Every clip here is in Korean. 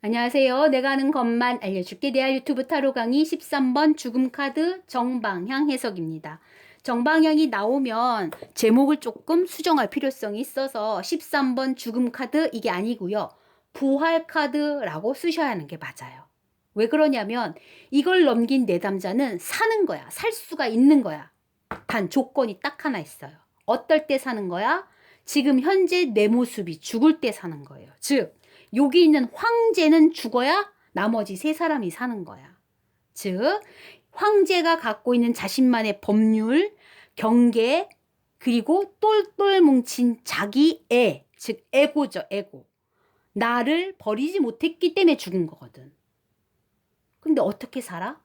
안녕하세요. 내가 아는 것만 알려줄게. 대화 유튜브 타로 강의 13번 죽음 카드 정방향 해석입니다. 정방향이 나오면 제목을 조금 수정할 필요성이 있어서 13번 죽음 카드 이게 아니고요. 부활 카드라고 쓰셔야 하는 게 맞아요. 왜 그러냐면 이걸 넘긴 내담자는 사는 거야. 살 수가 있는 거야. 단 조건이 딱 하나 있어요. 어떨 때 사는 거야? 지금 현재 내 모습이 죽을 때 사는 거예요. 즉 여기 있는 황제는 죽어야 나머지 세 사람이 사는 거야. 즉, 황제가 갖고 있는 자신만의 법률, 경계, 그리고 똘똘 뭉친 자기 애, 즉, 에고죠, 에고. 나를 버리지 못했기 때문에 죽은 거거든. 근데 어떻게 살아?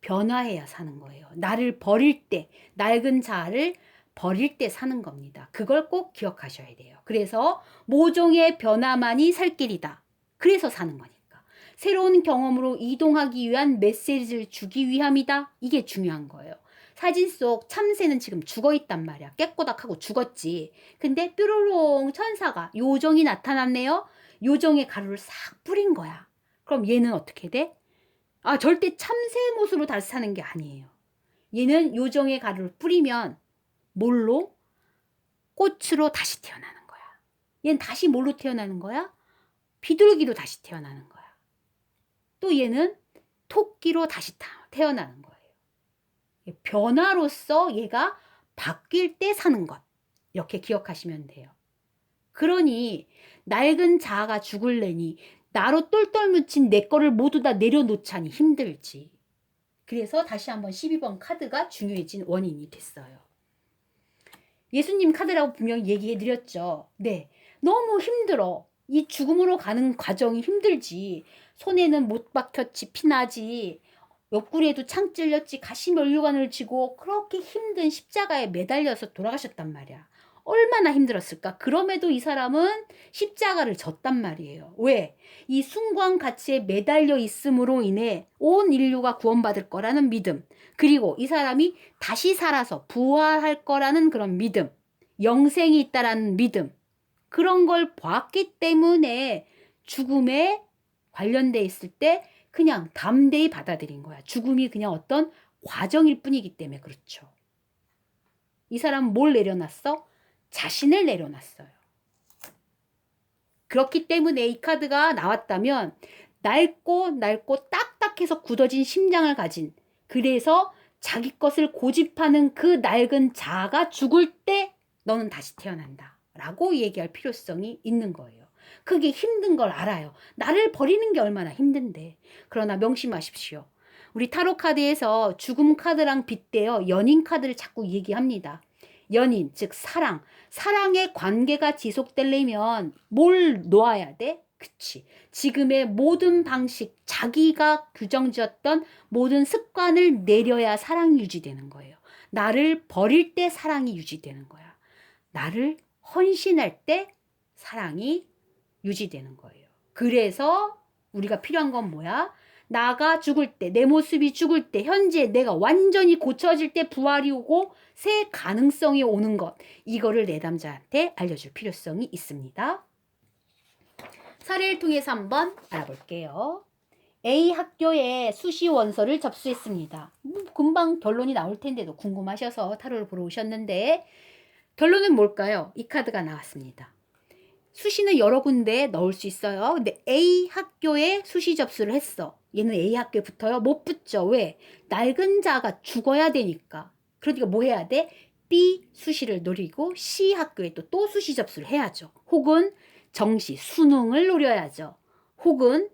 변화해야 사는 거예요. 나를 버릴 때, 낡은 자아를 버릴 때 사는 겁니다. 그걸 꼭 기억하셔야 돼요. 그래서 모종의 변화만이 살 길이다. 그래서 사는 거니까. 새로운 경험으로 이동하기 위한 메시지를 주기 위함이다. 이게 중요한 거예요. 사진 속 참새는 지금 죽어 있단 말이야. 깨꼬닥하고 죽었지. 근데 뾰로롱 천사가 요정이 나타났네요. 요정의 가루를 싹 뿌린 거야. 그럼 얘는 어떻게 돼? 아, 절대 참새 모습으로 다시 사는 게 아니에요. 얘는 요정의 가루를 뿌리면 뭘로? 꽃으로 다시 태어나는 거야. 얘는 다시 뭘로 태어나는 거야? 비둘기로 다시 태어나는 거야. 또 얘는 토끼로 다시 태어나는 거예요. 변화로서 얘가 바뀔 때 사는 것. 이렇게 기억하시면 돼요. 그러니 낡은 자아가 죽을래니 나로 똘똘 묻힌 내 거를 모두 다 내려놓자니 힘들지. 그래서 다시 한번 12번 카드가 중요해진 원인이 됐어요. 예수님 카드라고 분명히 얘기해 드렸죠. 네. 너무 힘들어. 이 죽음으로 가는 과정이 힘들지. 손에는 못 박혔지, 피나지. 옆구리에도 창 찔렸지, 가시면류관을 쥐고 그렇게 힘든 십자가에 매달려서 돌아가셨단 말이야. 얼마나 힘들었을까? 그럼에도 이 사람은 십자가를 졌단 말이에요. 왜? 이 순관 가치에 매달려 있음으로 인해 온 인류가 구원받을 거라는 믿음. 그리고 이 사람이 다시 살아서 부활할 거라는 그런 믿음. 영생이 있다라는 믿음. 그런 걸 봤기 때문에 죽음에 관련돼 있을 때 그냥 담대히 받아들인 거야. 죽음이 그냥 어떤 과정일 뿐이기 때문에 그렇죠. 이 사람은 뭘 내려놨어? 자신을 내려놨어요. 그렇기 때문에 이 카드가 나왔다면 낡고 낡고 딱딱해서 굳어진 심장을 가진 그래서 자기 것을 고집하는 그 낡은 자아가 죽을 때 너는 다시 태어난다. 라고 얘기할 필요성이 있는 거예요. 그게 힘든 걸 알아요. 나를 버리는 게 얼마나 힘든데. 그러나 명심하십시오. 우리 타로 카드에서 죽음 카드랑 빗대어 연인 카드를 자꾸 얘기합니다. 연인, 즉 사랑. 사랑의 관계가 지속되려면 뭘 놓아야 돼? 그치. 지금의 모든 방식, 자기가 규정 지었던 모든 습관을 내려야 사랑이 유지되는 거예요. 나를 버릴 때 사랑이 유지되는 거야. 나를 헌신할 때 사랑이 유지되는 거예요. 그래서 우리가 필요한 건 뭐야? 나가 죽을 때, 내 모습이 죽을 때, 현재 내가 완전히 고쳐질 때 부활이 오고 새 가능성이 오는 것. 이거를 내담자한테 알려줄 필요성이 있습니다. 사례를 통해서 한번 알아볼게요. A 학교에 수시 원서를 접수했습니다. 뭐 금방 결론이 나올 텐데도 궁금하셔서 타로를 보러 오셨는데 결론은 뭘까요? 이 카드가 나왔습니다. 수시는 여러 군데 넣을 수 있어요. 근데 A 학교에 수시 접수를 했어. 얘는 A 학교에 붙어요? 못 붙죠. 왜? 낡은 자가 죽어야 되니까. 그러니까 뭐 해야 돼? B 수시를 노리고 C 학교에 또, 또 수시 접수를 해야죠. 혹은 정시, 수능을 노려야죠. 혹은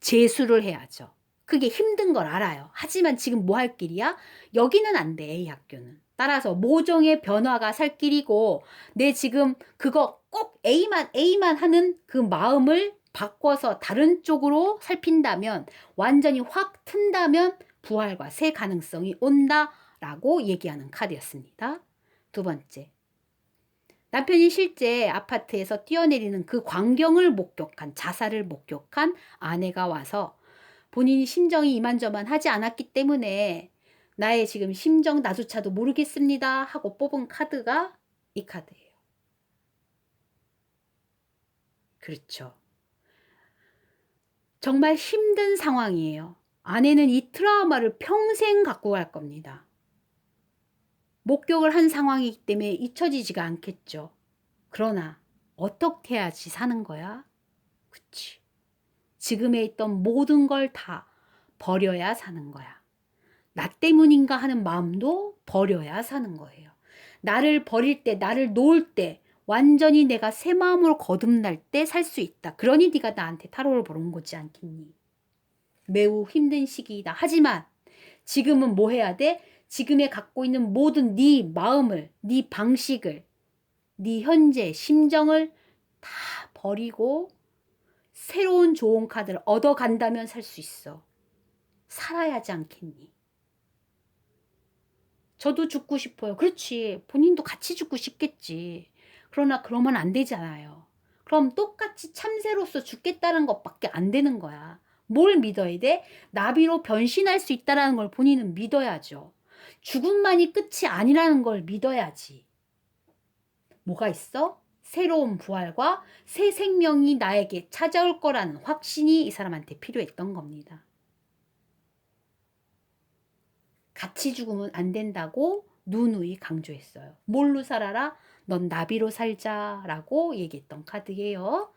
재수를 해야죠. 그게 힘든 걸 알아요. 하지만 지금 뭐 할 길이야? 여기는 안 돼, A 학교는. 따라서 모종의 변화가 살 길이고, 내 지금 그거 꼭 A만, A만 하는 그 마음을 바꿔서 다른 쪽으로 살핀다면, 완전히 확 튼다면 부활과 새 가능성이 온다라고 얘기하는 카드였습니다. 두 번째. 남편이 실제 아파트에서 뛰어내리는 그 광경을 목격한, 자살을 목격한 아내가 와서 본인이 심정이 이만저만 하지 않았기 때문에 나의 지금 심정 나조차도 모르겠습니다 하고 뽑은 카드가 이 카드예요. 그렇죠. 정말 힘든 상황이에요. 아내는 이 트라우마를 평생 갖고 갈 겁니다. 목격을 한 상황이기 때문에 잊혀지지가 않겠죠. 그러나 어떻게 해야지 사는 거야? 그치. 지금에 있던 모든 걸 다 버려야 사는 거야. 나 때문인가 하는 마음도 버려야 사는 거예요. 나를 버릴 때, 나를 놓을 때, 완전히 내가 새 마음으로 거듭날 때 살 수 있다. 그러니 네가 나한테 타로를 온 거지 않겠니? 매우 힘든 시기이다. 하지만 지금은 뭐 해야 돼? 지금에 갖고 있는 모든 네 마음을, 네 방식을, 네 현재 심정을 다 버리고 새로운 좋은 카드를 얻어 간다면 살 수 있어. 살아야 하지 않겠니? 저도 죽고 싶어요. 그렇지. 본인도 같이 죽고 싶겠지. 그러나 그러면 안 되잖아요. 그럼 똑같이 참새로서 죽겠다는 것밖에 안 되는 거야. 뭘 믿어야 돼? 나비로 변신할 수 있다는 걸 본인은 믿어야죠. 죽음만이 끝이 아니라는 걸 믿어야지. 뭐가 있어? 새로운 부활과 새 생명이 나에게 찾아올 거라는 확신이 이 사람한테 필요했던 겁니다. 같이 죽으면 안 된다고 누누이 강조했어요. 뭘로 살아라? 넌 나비로 살자라고 얘기했던 카드예요.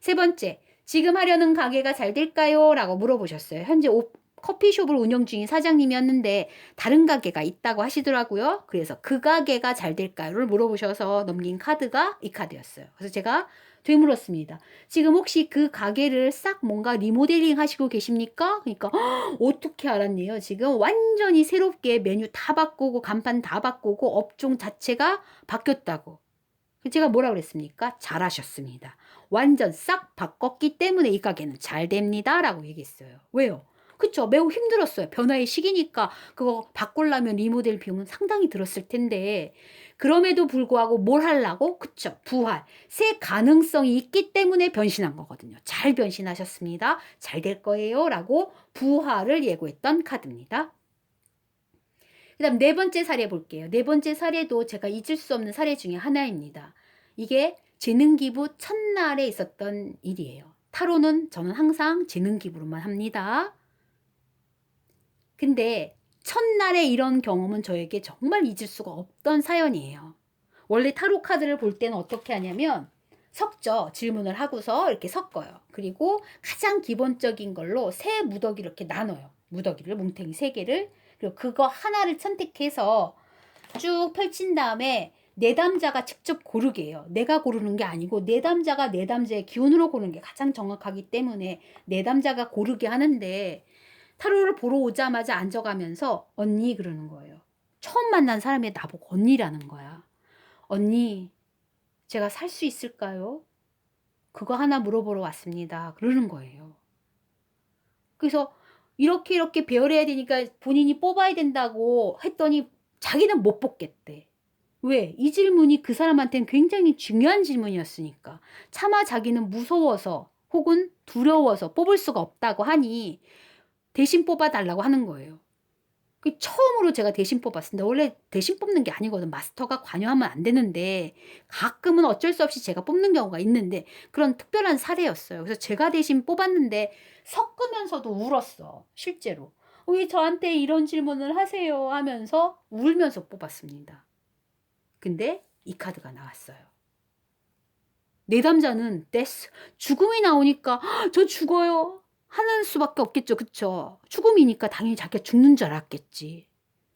세 번째, 지금 하려는 가게가 잘 될까요? 라고 물어보셨어요. 현재 오, 커피숍을 운영 중인 사장님이었는데 다른 가게가 있다고 하시더라고요. 그래서 그 가게가 잘 될까요?를 물어보셔서 넘긴 카드가 이 카드였어요. 그래서 제가 되물었습니다. 지금 혹시 그 가게를 싹 뭔가 리모델링 하시고 계십니까? 그러니까 허, 어떻게 알았네요. 지금 완전히 새롭게 메뉴 다 바꾸고 간판 다 바꾸고 업종 자체가 바뀌었다고. 제가 뭐라 그랬습니까? 잘하셨습니다. 완전 싹 바꿨기 때문에 이 가게는 잘 됩니다. 라고 얘기했어요. 왜요? 그쵸. 매우 힘들었어요. 변화의 시기니까 그거 바꾸려면 리모델 비용은 상당히 들었을 텐데 그럼에도 불구하고 뭘 하려고? 그쵸. 부활. 새 가능성이 있기 때문에 변신한 거거든요. 잘 변신하셨습니다. 잘 될 거예요. 라고 부활을 예고했던 카드입니다. 그 다음 네 번째 사례 볼게요. 네 번째 사례도 제가 잊을 수 없는 사례 중에 하나입니다. 이게 재능기부 첫날에 있었던 일이에요. 타로는 저는 항상 재능기부로만 합니다. 근데 첫날에 이런 경험은 저에게 정말 잊을 수가 없던 사연이에요. 원래 타로 카드를 볼 때는 어떻게 하냐면 섞죠. 질문을 하고서 이렇게 섞어요. 그리고 가장 기본적인 걸로 세 무더기 이렇게 나눠요. 무더기를 뭉탱이 세 개를 그리고 그거 하나를 선택해서 쭉 펼친 다음에 내담자가 직접 고르게 해요. 내가 고르는 게 아니고 내담자가 내담자의 기운으로 고르는 게 가장 정확하기 때문에 내담자가 고르게 하는데 타로를 보러 오자마자 앉아가면서 언니 그러는 거예요. 처음 만난 사람이 나보고 언니라는 거야. 언니, 제가 살 수 있을까요? 그거 하나 물어보러 왔습니다. 그러는 거예요. 그래서 이렇게 이렇게 배열해야 되니까 본인이 뽑아야 된다고 했더니 자기는 못 뽑겠대. 왜? 이 질문이 그 사람한테는 굉장히 중요한 질문이었으니까. 차마 자기는 무서워서 혹은 두려워서 뽑을 수가 없다고 하니 대신 뽑아달라고 하는 거예요. 그 처음으로 제가 대신 뽑았습니다. 원래 대신 뽑는 게 아니거든. 마스터가 관여하면 안 되는데 가끔은 어쩔 수 없이 제가 뽑는 경우가 있는데 그런 특별한 사례였어요. 그래서 제가 대신 뽑았는데 섞으면서도 울었어. 실제로. 왜 저한테 이런 질문을 하세요 하면서 울면서 뽑았습니다. 근데 이 카드가 나왔어요. 내담자는 데스 죽음이 나오니까 저 죽어요. 하는 수밖에 없겠죠. 그쵸? 죽음이니까 당연히 자기가 죽는 줄 알았겠지.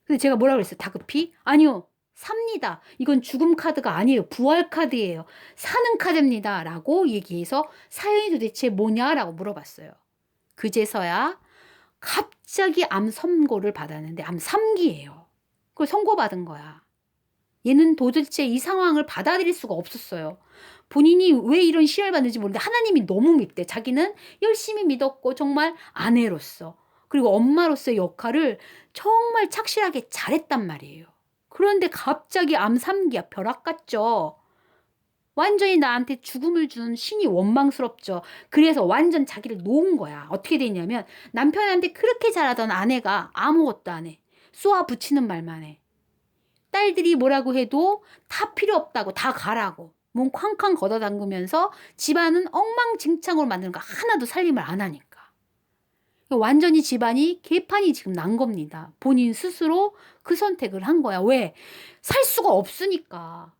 근데 제가 뭐라 그랬어요? 다급히? 아니요. 삽니다. 이건 죽음 카드가 아니에요. 부활 카드예요. 사는 카드입니다. 라고 얘기해서 사연이 도대체 뭐냐라고 물어봤어요. 그제서야 갑자기 암 선고를 받았는데 암 3기예요. 그걸 선고받은 거야. 얘는 도대체 이 상황을 받아들일 수가 없었어요. 본인이 왜 이런 시험을 받는지 모르는데 하나님이 너무 밉대. 자기는 열심히 믿었고 정말 아내로서 그리고 엄마로서의 역할을 정말 착실하게 잘했단 말이에요. 그런데 갑자기 암 3기야. 벼락 같죠? 완전히 나한테 죽음을 주는 신이 원망스럽죠. 그래서 완전 자기를 놓은 거야. 어떻게 되냐면 남편한테 그렇게 잘하던 아내가 아무것도 안 해. 쏘아 붙이는 말만 해. 딸들이 뭐라고 해도 다 필요 없다고 다 가라고. 몸 쾅쾅 걷어 담그면서 집안은 엉망진창으로 만드는 거 하나도 살림을 안 하니까. 완전히 집안이 개판이 지금 난 겁니다. 본인 스스로 그 선택을 한 거야. 왜? 살 수가 없으니까.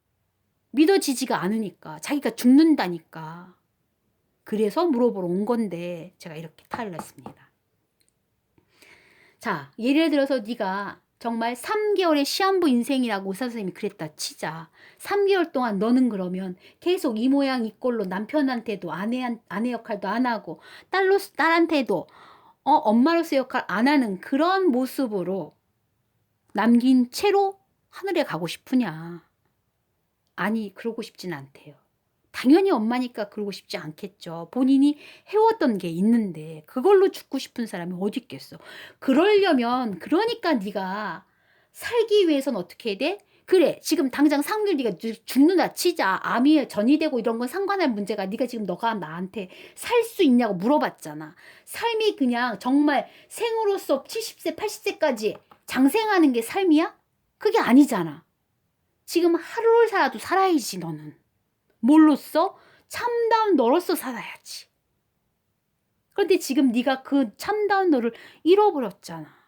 믿어지지가 않으니까. 자기가 죽는다니까. 그래서 물어보러 온 건데 제가 이렇게 탈을 냈습니다. 자, 예를 들어서 네가 정말 3개월의 시한부 인생이라고 의사 선생님이 그랬다 치자. 3개월 동안 너는 그러면 계속 이 모양 이 꼴로 남편한테도 아내 아내 역할도 안 하고 딸로 딸한테도 어 엄마로서 역할 안 하는 그런 모습으로 남긴 채로 하늘에 가고 싶으냐? 아니, 그러고 싶진 않대요. 당연히 엄마니까 그러고 싶지 않겠죠. 본인이 해왔던 게 있는데 그걸로 죽고 싶은 사람이 어디 있겠어. 그러려면 그러니까 네가 살기 위해선 어떻게 해야 돼? 그래 지금 당장 상률 네가 죽는다 치자 암이 전이 되고 이런 건 상관할 문제가 네가 지금 너가 나한테 살 수 있냐고 물어봤잖아 삶이 그냥 정말 생으로서 70세 80세까지 장생하는 게 삶이야? 그게 아니잖아 지금 하루를 살아도 살아야지 너는 뭘로써? 참다운 너로서 살아야지. 그런데 지금 네가 그 참다운 너를 잃어버렸잖아.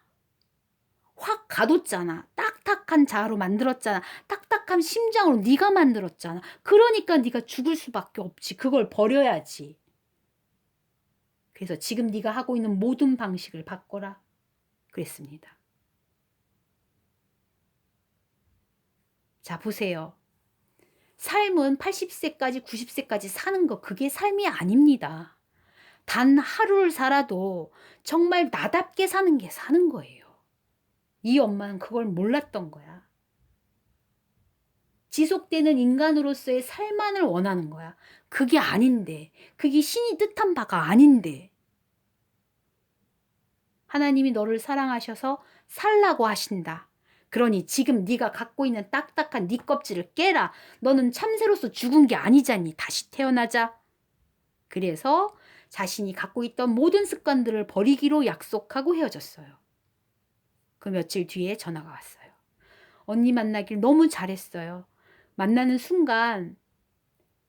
확 가뒀잖아. 딱딱한 자아로 만들었잖아. 딱딱한 심장으로 네가 만들었잖아. 그러니까 네가 죽을 수밖에 없지. 그걸 버려야지. 그래서 지금 네가 하고 있는 모든 방식을 바꿔라. 그랬습니다. 자, 보세요. 삶은 80세까지, 90세까지 사는 거, 그게 삶이 아닙니다. 단 하루를 살아도 정말 나답게 사는 게 사는 거예요. 이 엄마는 그걸 몰랐던 거야. 지속되는 인간으로서의 삶만을 원하는 거야. 그게 아닌데, 그게 신이 뜻한 바가 아닌데. 하나님이 너를 사랑하셔서 살라고 하신다. 그러니 지금 네가 갖고 있는 딱딱한 네 껍질을 깨라. 너는 참새로서 죽은 게 아니잖니. 다시 태어나자. 그래서 자신이 갖고 있던 모든 습관들을 버리기로 약속하고 헤어졌어요. 그 며칠 뒤에 전화가 왔어요. 언니 만나길 너무 잘했어요. 만나는 순간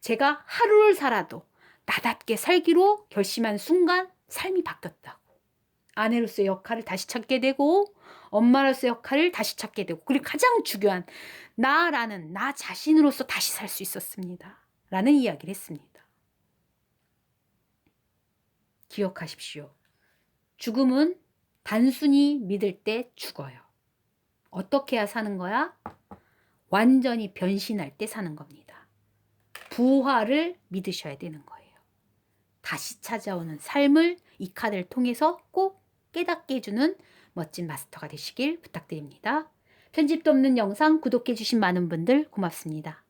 제가 하루를 살아도 나답게 살기로 결심한 순간 삶이 바뀌었다고. 아내로서의 역할을 다시 찾게 되고 엄마로서의 역할을 다시 찾게 되고 그리고 가장 중요한 나라는 나 자신으로서 다시 살 수 있었습니다. 라는 이야기를 했습니다. 기억하십시오. 죽음은 단순히 믿을 때 죽어요. 어떻게 해야 사는 거야? 완전히 변신할 때 사는 겁니다. 부활을 믿으셔야 되는 거예요. 다시 찾아오는 삶을 이 카드를 통해서 꼭 깨닫게 해주는 멋진 마스터가 되시길 부탁드립니다. 편집도 없는 영상 구독해주신 많은 분들 고맙습니다.